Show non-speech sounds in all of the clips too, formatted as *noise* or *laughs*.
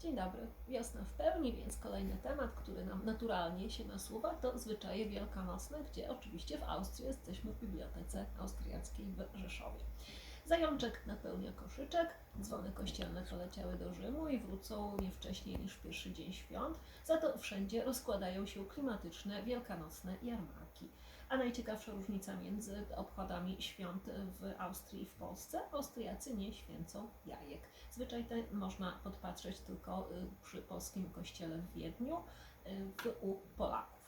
Dzień dobry. Wiosna w pełni, więc kolejny temat, który nam naturalnie się nasuwa, to zwyczaje wielkanocne, gdzie oczywiście w Austrii jesteśmy w Bibliotece Austriackiej w Rzeszowie. Zajączek napełnia koszyczek, dzwony kościelne poleciały do Rzymu i wrócą nie wcześniej niż pierwszy dzień świąt. Za to wszędzie rozkładają się klimatyczne wielkanocne jarmarki. A najciekawsza różnica między obchodami świąt w Austrii i w Polsce, Austriacy nie święcą jajek. Zwyczaj ten można podpatrzeć tylko y, przy polskim kościele w Wiedniu, y, u Polaków.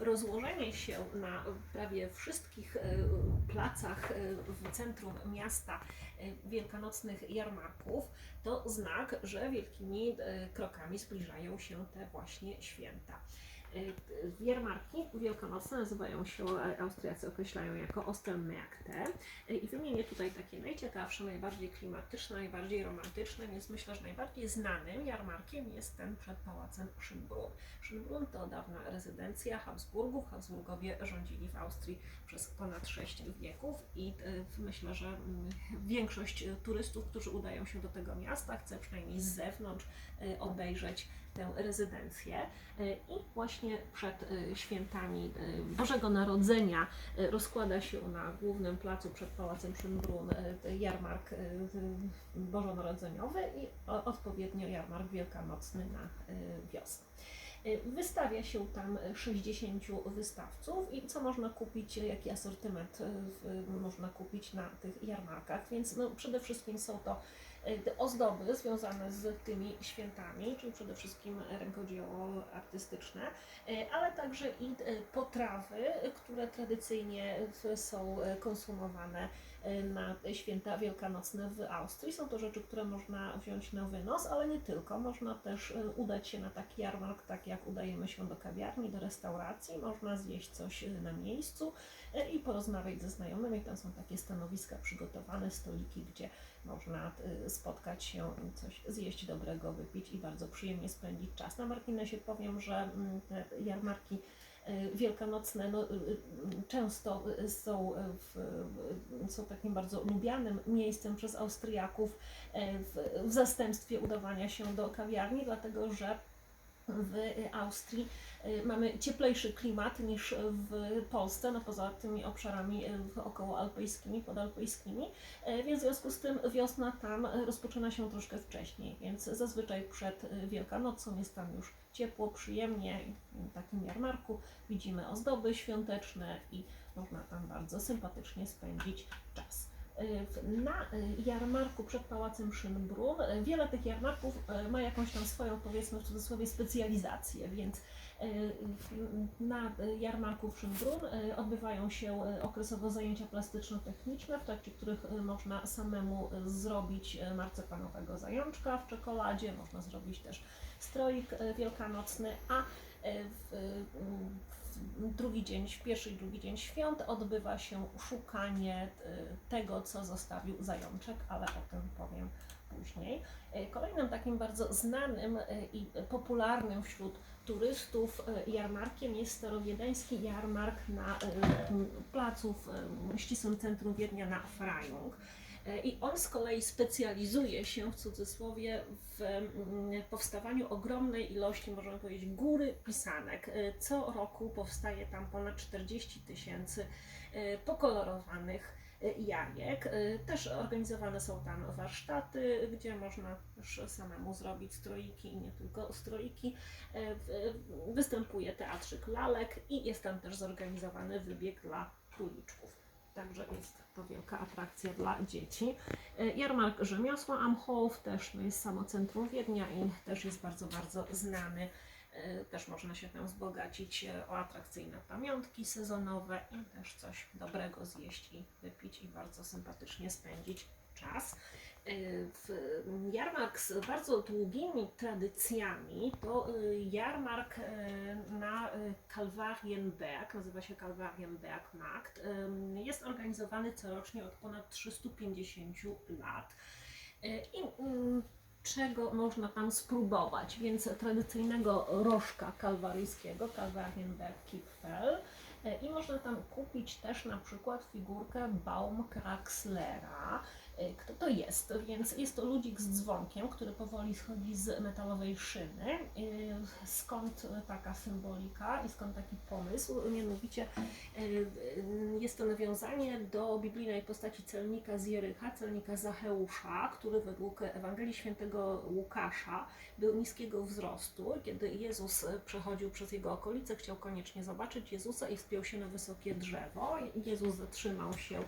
Rozłożenie się na prawie wszystkich y, placach y, w centrum miasta y, wielkanocnych jarmarków to znak, że wielkimi krokami zbliżają się te właśnie święta. Y, Jarmarki wielkanocne nazywają się, e, Austriacy określają jako Ostermärkte Y, i wymienię tutaj takie najciekawsze, najbardziej klimatyczne, najbardziej romantyczne, więc myślę, że najbardziej znanym jarmarkiem jest ten przed pałacem Schönbrunn. Schönbrunn to dawna rezydencja Habsburgów. Habsburgowie rządzili w Austrii przez ponad sześć wieków i y, myślę, że mm, większość y, turystów, którzy udają się do tego miasta, chce przynajmniej z zewnątrz y, obejrzeć tę rezydencję. Y, I właśnie przed y, świętami y, Bożego Narodzenia rozkłada się na głównym placu przed Pałacem y, jarmark bożonarodzeniowy i odpowiednio jarmark wielkanocny na wiosnę. Wystawia się tam 60 wystawców i co można kupić, jaki asortyment można kupić na tych jarmarkach, więc no, przede wszystkim są to ozdoby związane z tymi świętami, czyli przede wszystkim rękodzieło artystyczne, y, ale także i y, potrawy, które tradycyjnie są konsumowane na święta wielkanocne w Austrii. Są to rzeczy, które można wziąć na wynos, ale nie tylko. Można też y, udać się na taki jarmark, tak jak udajemy się do kawiarni, do restauracji. Można zjeść coś y, na miejscu y, i porozmawiać ze znajomymi. Tam są takie stanowiska przygotowane, stoliki, gdzie można y, spotkać się, coś zjeść dobrego, wypić i bardzo przyjemnie spędzić czas. Na marginesie powiem, że mm, te jarmarki y, wielkanocne no, y, y, często y, są, y, w, są takim bardzo lubianym miejscem przez Austriaków y, w, w zastępstwie udawania się do kawiarni, dlatego że w y, Austrii y, mamy cieplejszy klimat niż w Polsce, no poza tymi obszarami y, okołoalpejskimi, podalpejskimi, y, więc w związku z tym wiosna tam y, rozpoczyna się troszkę wcześniej, więc zazwyczaj przed y, Wielkanocą jest tam już ciepło, przyjemnie w takim jarmarku widzimy ozdoby świąteczne i można tam bardzo sympatycznie spędzić czas. Na y, jarmarku przed Pałacem Schönbrunn y, wiele tych jarmarków y, ma jakąś tam swoją, powiedzmy w cudzysłowie, specjalizację, więc na y, jarmarku w Schönbrunn y, odbywają się y, okresowo zajęcia plastyczno-techniczne, w trakcie których można samemu zrobić marcepanowego zajączka w czekoladzie, można zrobić też stroik wielkanocny, a w, w drugi dzień, w pierwszy i drugi dzień świąt odbywa się szukanie tego, co zostawił zajączek, ale o tym powiem później. Kolejnym takim bardzo znanym i popularnym wśród turystów y, jarmarkiem jest starowiedeński jarmark na m, placu w y, ścisłym centrum Wiednia na Freyung. Y, I on z kolei specjalizuje się w cudzysłowie w mm, powstawaniu ogromnej ilości, możemy powiedzieć, góry pisanek. Co roku powstaje tam ponad 40 tysięcy pokolorowanych jajek. Y, Też organizowane są tam warsztaty, gdzie można też samemu zrobić stroiki i nie tylko stroiki. W- Występuje teatrzyk lalek i jest tam też zorganizowany wybieg dla króliczków. Także jest to wielka atrakcja dla dzieci. E, Jarmark Rzemiosła Amchow też no jest samo centrum Wiednia i też jest bardzo, bardzo znany. E, Też można się tam wzbogacić e, o atrakcyjne pamiątki sezonowe i też coś dobrego zjeść i wypić i bardzo sympatycznie spędzić czas. W jarmark z bardzo długimi tradycjami to jarmark na Kalwarienberg, nazywa się Kalwarienberg Markt. Jest organizowany corocznie od ponad 350 lat. I mm, czego można tam spróbować? Więc tradycyjnego rożka kalwaryjskiego, Kalwarienberg Kipfel, E, I można tam kupić też na przykład figurkę Baumkraxlera. E, Kto to jest? Więc jest to ludzik z dzwonkiem, który powoli schodzi z metalowej szyny. E, Skąd taka symbolika i skąd taki pomysł? Mianowicie e, jest to nawiązanie do biblijnej postaci celnika z Jerycha, celnika Zacheusza, który według Ewangelii Świętego Łukasza był niskiego wzrostu. Kiedy Jezus przechodził przez jego okolice, chciał koniecznie zobaczyć Jezusa i wspiął się na wysokie drzewo. Jezus zatrzymał się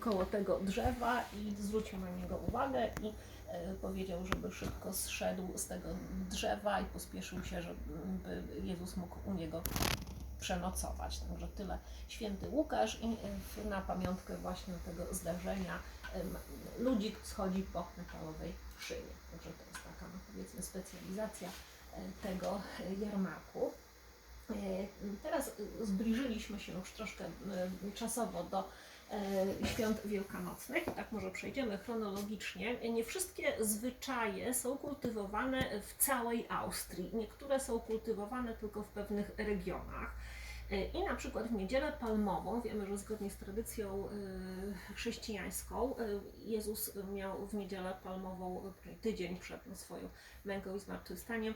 koło tego drzewa i zwrócił na niego uwagę i e, powiedział, żeby szybko zszedł z tego drzewa i pospieszył się, żeby Jezus mógł u niego przenocować. Także tyle święty Łukasz i e, na pamiątkę właśnie tego zdarzenia ludzik schodzi po metalowej szynie. Także to jest taka no, powiedzmy specjalizacja tego jarmarku. Teraz zbliżyliśmy się już troszkę czasowo do świąt wielkanocnych. Tak może przejdziemy chronologicznie. Nie wszystkie zwyczaje są kultywowane w całej Austrii. Niektóre są kultywowane tylko w pewnych regionach. E, I na przykład w niedzielę palmową, wiemy, że zgodnie z tradycją e, chrześcijańską, e, Jezus miał w niedzielę palmową, tydzień przed swoją męką i zmartwychwstaniem,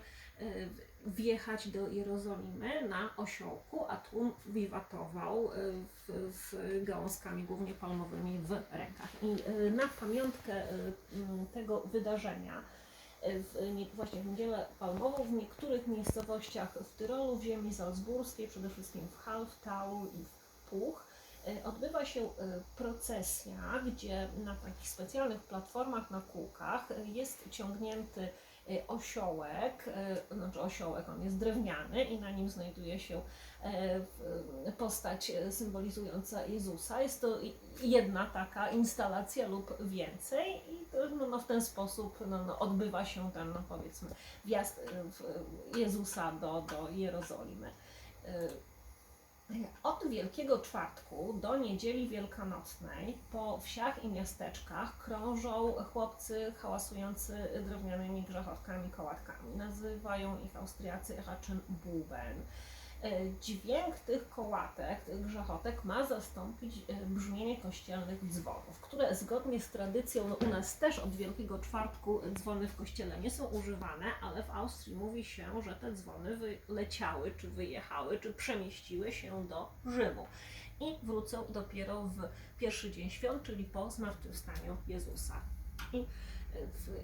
wjechać do Jerozolimy na osiołku, a tłum wiwatował w, w gałązkami głównie palmowymi w rękach. I na pamiątkę tego wydarzenia w, nie, właśnie w niedzielę palmową w niektórych miejscowościach w Tyrolu, w ziemi salzburskiej, przede wszystkim w Halftal i w Puch, e, odbywa się e, procesja, gdzie na takich specjalnych platformach na kółkach e, jest ciągnięty osiołek, e, znaczy osiołek, on jest drewniany i na nim znajduje się w- postać symbolizująca Jezusa. Jest to jedna taka instalacja lub więcej i no, no, w ten sposób no, no, odbywa się ten, no, powiedzmy, wjazd Jezusa do, do Jerozolimy. Od Wielkiego Czwartku do Niedzieli Wielkanocnej po wsiach i miasteczkach krążą chłopcy hałasujący drewnianymi grzechowkami, kołatkami. Nazywają ich Austriacy raczym buben. E, Dźwięk tych kołatek, tych grzechotek ma zastąpić e, brzmienie kościelnych dzwonów, które zgodnie z tradycją, no u nas też od Wielkiego Czwartku dzwony w kościele nie są używane, ale w Austrii mówi się, że te dzwony wyleciały, czy wyjechały, czy przemieściły się do Rzymu i wrócą dopiero w pierwszy dzień świąt, czyli po zmartwychwstaniu Jezusa. I e,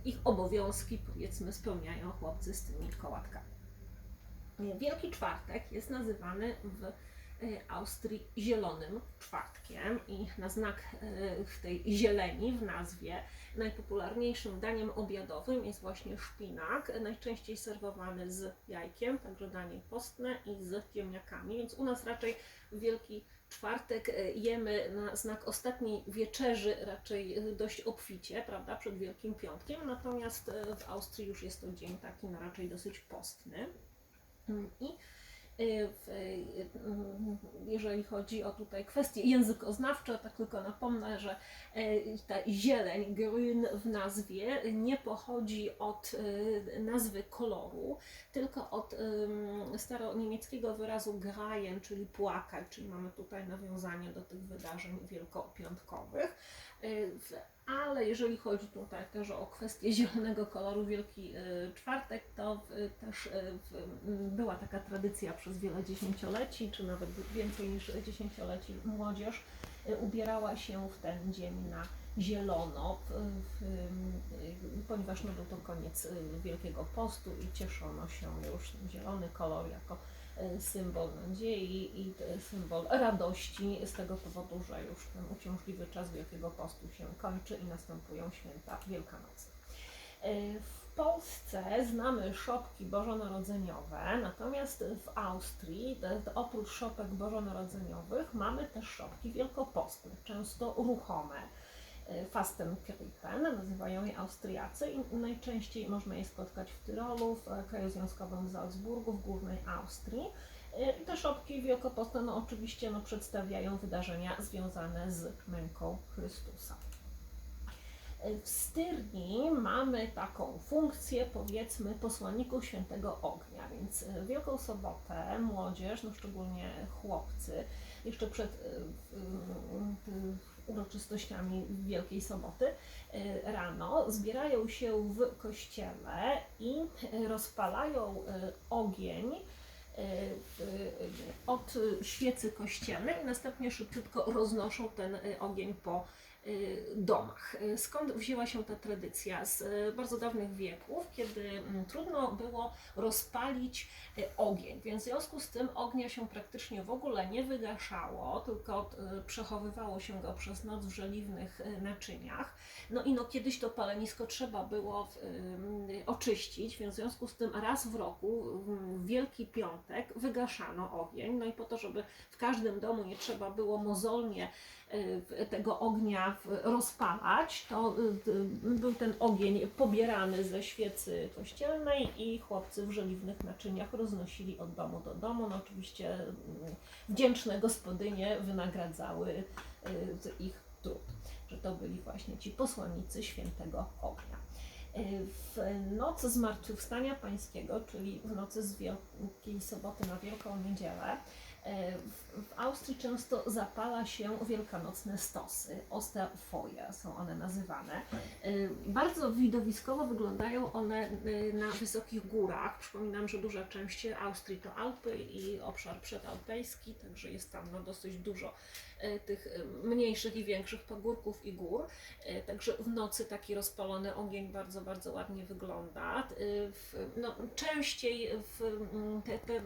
ich obowiązki, powiedzmy, spełniają chłopcy z tymi kołatkami. Wielki Czwartek jest nazywany w e, Austrii Zielonym Czwartkiem i na znak e, tej zieleni w nazwie najpopularniejszym daniem obiadowym jest właśnie szpinak, najczęściej serwowany z jajkiem, także danie postne i z ziemniakami, więc u nas raczej Wielki Czwartek e, jemy na znak ostatniej wieczerzy raczej dość obficie, prawda, przed Wielkim Piątkiem, natomiast w Austrii już jest to dzień taki no, raczej dosyć postny. I y, w, y, jeżeli chodzi o tutaj kwestie językoznawcze, tak tylko napomnę, że y, ta zieleń, grün w nazwie nie pochodzi od nazwy koloru, tylko od staroniemieckiego wyrazu grajen, czyli płakać, czyli mamy tutaj nawiązanie do tych wydarzeń wielkopiątkowych. Y, Ale jeżeli chodzi tutaj też o kwestię zielonego koloru Wielki y, Czwartek, to w, też y, w, m, była taka tradycja przez wiele dziesięcioleci, czy nawet więcej niż dziesięcioleci. Młodzież y, ubierała się w ten dzień na zielono, y, ponieważ no, był to koniec y, Wielkiego Postu i cieszono się już zielony kolor jako y, symbol nadziei i y, symbol radości z tego powodu, że już ten uciążliwy czas Wielkiego Postu się kończy i następują święta wielkanocne. Y, W Polsce znamy szopki bożonarodzeniowe, natomiast w Austrii oprócz szopek bożonarodzeniowych mamy też szopki wielkopostne, często ruchome. Y, Fastenkrippen nazywają je Austriacy i najczęściej można je spotkać w Tyrolu, w e, kraju związkowym w Salzburgu, w głównej Austrii. Y, i Te szopki wielkopostne no, oczywiście no, przedstawiają wydarzenia związane z męką Chrystusa. W Styrni mamy taką funkcję, powiedzmy, posłanników świętego ognia, więc e, Wielką Sobotę młodzież, no szczególnie chłopcy, jeszcze przed w- w- uroczystościami Wielkiej Soboty e, rano zbierają się w kościele i e, rozpalają e, ogień od świecy kościelnej. Następnie szybciutko roznoszą ten ogień po domach. Y, Skąd wzięła się ta tradycja? Z y, bardzo dawnych wieków, kiedy mm, trudno było rozpalić y, ogień, więc w związku z tym ognia się praktycznie w ogóle nie wygaszało, tylko y, przechowywało się go przez noc w żeliwnych y, naczyniach. No i no kiedyś to palenisko trzeba było y, oczyścić, więc w związku z tym raz w roku, w Wielki Piątek, wygaszano ogień, no i po to, żeby w każdym domu nie trzeba było mozolnie y, tego ognia rozpalać, to y, y, był ten ogień pobierany ze świecy kościelnej i chłopcy w żeliwnych naczyniach roznosili od domu do domu. No oczywiście y, wdzięczne gospodynie wynagradzały y, ich trud, że to byli właśnie ci posłannicy świętego ognia. W noc Zmartwychwstania Pańskiego, czyli w nocy z Wielkiej Soboty na Wielką Niedzielę, W, w Austrii często zapala się wielkanocne stosy, Osterfeuer są one nazywane. E, Bardzo widowiskowo wyglądają one e, na wysokich górach. Przypominam, że duża część Austrii to Alpy i obszar przedalpejski, także jest tam no, dosyć dużo e, tych e, mniejszych i większych pagórków i gór. E, Także w nocy taki rozpalony ogień bardzo, bardzo ładnie wygląda. E, no, częściej te, te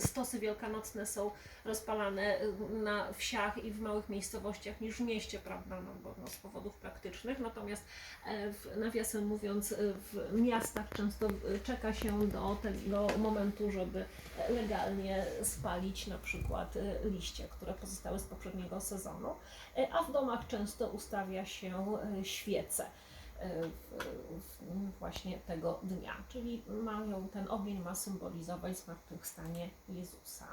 stosy wielkanocne są rozpalane y, na wsiach i w małych miejscowościach niż w mieście, prawda, no, bo, no, z powodów praktycznych. Natomiast e, w, nawiasem mówiąc, y, w miastach często y, czeka się do tego momentu, żeby legalnie spalić na przykład liście, które pozostały z poprzedniego sezonu, E, a w domach często ustawia się świece e, właśnie tego dnia. Czyli mają, ten ogień ma symbolizować zmartwychwstanie Jezusa.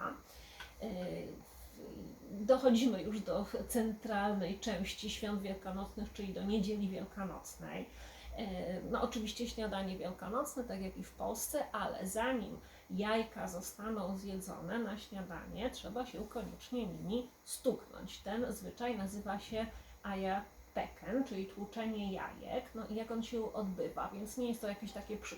E, Dochodzimy już do centralnej części świąt wielkanocnych, czyli do niedzieli wielkanocnej. E, No oczywiście śniadanie wielkanocne, tak jak i w Polsce, ale zanim jajka zostaną zjedzone na śniadanie, trzeba się koniecznie nimi stuknąć. Ten zwyczaj nazywa się aja peken, czyli tłuczenie jajek. No i jak on się odbywa, więc nie jest to jakieś takie przy,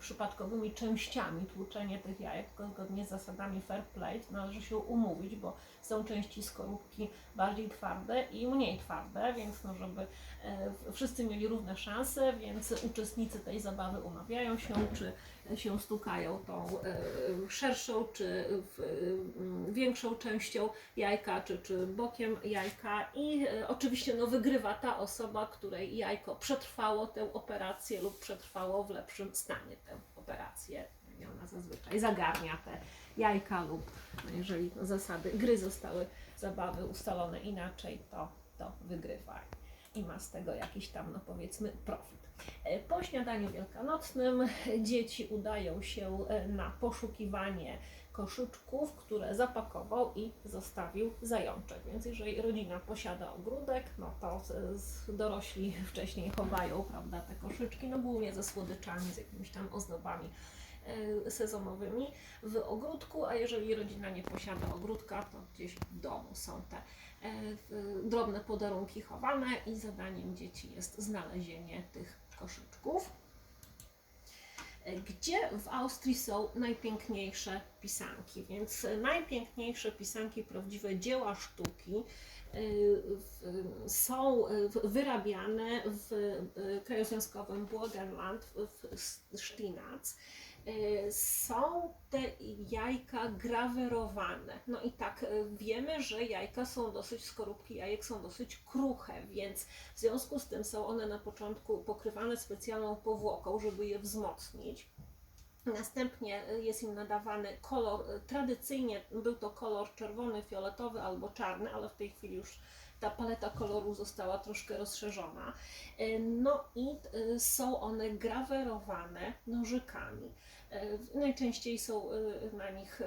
przypadkowymi częściami tłuczenie tych jajek, tylko zgodnie z zasadami fair play należy się umówić, bo są części skorupki bardziej twarde i mniej twarde, więc no żeby e, wszyscy mieli równe szanse, więc uczestnicy tej zabawy umawiają się, czy się stukają tą e, szerszą, czy m, większą częścią jajka, czy, czy bokiem jajka i e, oczywiście no, wygrywa ta osoba, której jajko przetrwało tę operację lub przetrwało w lepszym stanie tę operację. I ona zazwyczaj zagarnia te jajka lub no, jeżeli zasady gry zostały zabawy ustalone inaczej, to, to wygrywa i ma z tego jakiś tam, no powiedzmy, profit. E, Po śniadaniu wielkanocnym *laughs* dzieci udają się e, na poszukiwanie koszyczków, które zapakował i zostawił zajączek. Więc jeżeli rodzina posiada ogródek, no to dorośli wcześniej chowają prawda, te koszyczki, no głównie ze słodyczami, z jakimiś tam ozdobami sezonowymi w ogródku, a jeżeli rodzina nie posiada ogródka, to gdzieś w domu są te e, drobne podarunki chowane i zadaniem dzieci jest znalezienie tych koszyczków. E, Gdzie w Austrii są najpiękniejsze pisanki? Więc najpiękniejsze pisanki, prawdziwe dzieła sztuki e, są wyrabiane w kraju związkowym Burgenland w Stinac. E, Są te jajka grawerowane. No i tak, e, wiemy, że jajka są dosyć, skorupki jajek są dosyć kruche, więc w związku z tym są one na początku pokrywane specjalną powłoką, żeby je wzmocnić. Następnie y, jest im nadawany kolor, y, tradycyjnie był to kolor czerwony, fioletowy albo czarny, ale w tej chwili już ta paleta kolorów została troszkę rozszerzona. Y, No i y, są one grawerowane nożykami. Y, Najczęściej są na nich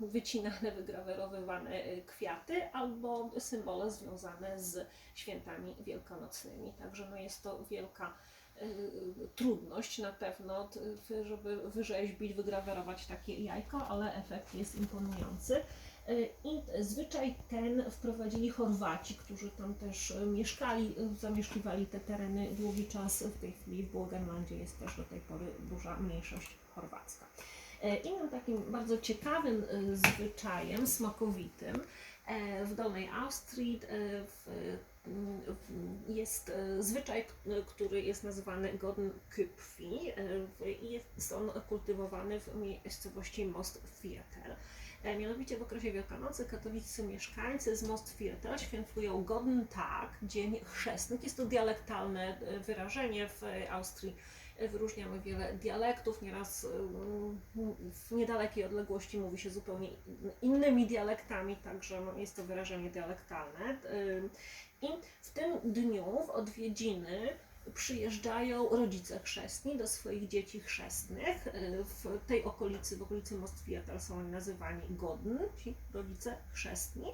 wycinane, *laughs* wygrawerowywane kwiaty albo symbole związane z świętami wielkanocnymi. Także no jest to wielka trudność na pewno, żeby wyrzeźbić, wygrawerować takie jajko, ale efekt jest imponujący. I zwyczaj ten wprowadzili Chorwaci, którzy tam też y, mieszkali, y, zamieszkiwali te tereny długi czas. W tej chwili w Burgenlandzie jest też do tej pory duża mniejszość chorwacka. Innym takim bardzo ciekawym zwyczajem, smakowitym, e, w Dolnej Austrii e, jest e, zwyczaj, który jest nazywany Goddenköpfi e, w- i jest on kultywowany w miejscowości Mostviertel. E, Mianowicie w okresie Wielkanocy katolicy mieszkańcy z Mostviertel świętują Godden Tag, Dzień Chrzestny. Jest to dialektalne e, wyrażenie w e, Austrii. e, Wyróżniamy wiele dialektów, nieraz w niedalekiej odległości mówi się zupełnie innymi dialektami, także no, jest to wyrażenie dialektalne. I w tym dniu w odwiedziny przyjeżdżają rodzice chrzestni do swoich dzieci chrzestnych. Y, W tej okolicy, w okolicy Mostwietal są oni nazywani godn, ci rodzice chrzestni.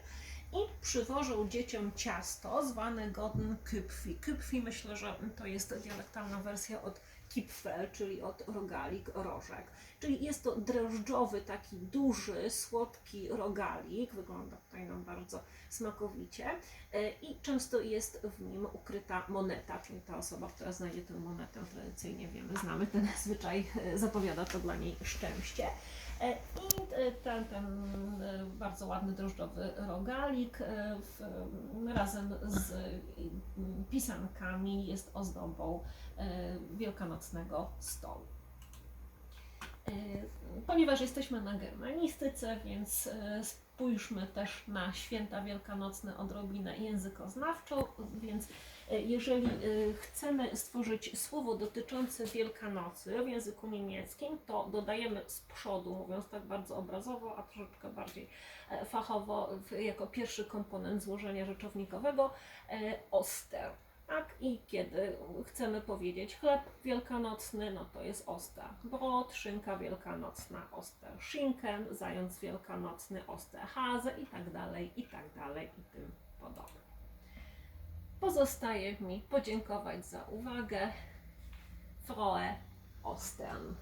I przywożą dzieciom ciasto zwane godn kypfi. Kypfi myślę, że to jest dialektalna wersja od kipfel, czyli od rogalik, rożek. Czyli jest to drożdżowy, taki duży, słodki rogalik. Wygląda tutaj nam bardzo smakowicie. E, I często jest w nim ukryta moneta, czyli ta osoba, która znajdzie tę monetę, tradycyjnie wiemy, znamy ten *laughs* zwyczaj, e, zapowiada to dla niej szczęście. Ten, ten e, bardzo ładny drożdżowy rogalik e, w, razem z pisankami jest ozdobą e, wielkanocnego stołu. Ponieważ jesteśmy na germanistyce, więc spójrzmy też na święta wielkanocne odrobinę językoznawczą, więc jeżeli e, chcemy stworzyć słowo dotyczące Wielkanocy w języku niemieckim, to dodajemy z przodu, mówiąc tak bardzo obrazowo, a troszeczkę bardziej e, fachowo, jako pierwszy komponent złożenia rzeczownikowego e, oster. Tak, i kiedy chcemy powiedzieć chleb wielkanocny, no to jest oster. Brot, szynka wielkanocna, oster. Schinken, zając wielkanocny, oster. Hase i tak dalej, i tak dalej, i tym podobne. Pozostaje mi podziękować za uwagę. Frohe Ostern,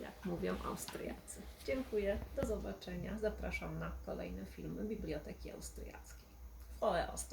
jak mówią Austriacy. Dziękuję, do zobaczenia. Zapraszam na kolejne filmy Biblioteki Austriackiej. Frohe Ostern.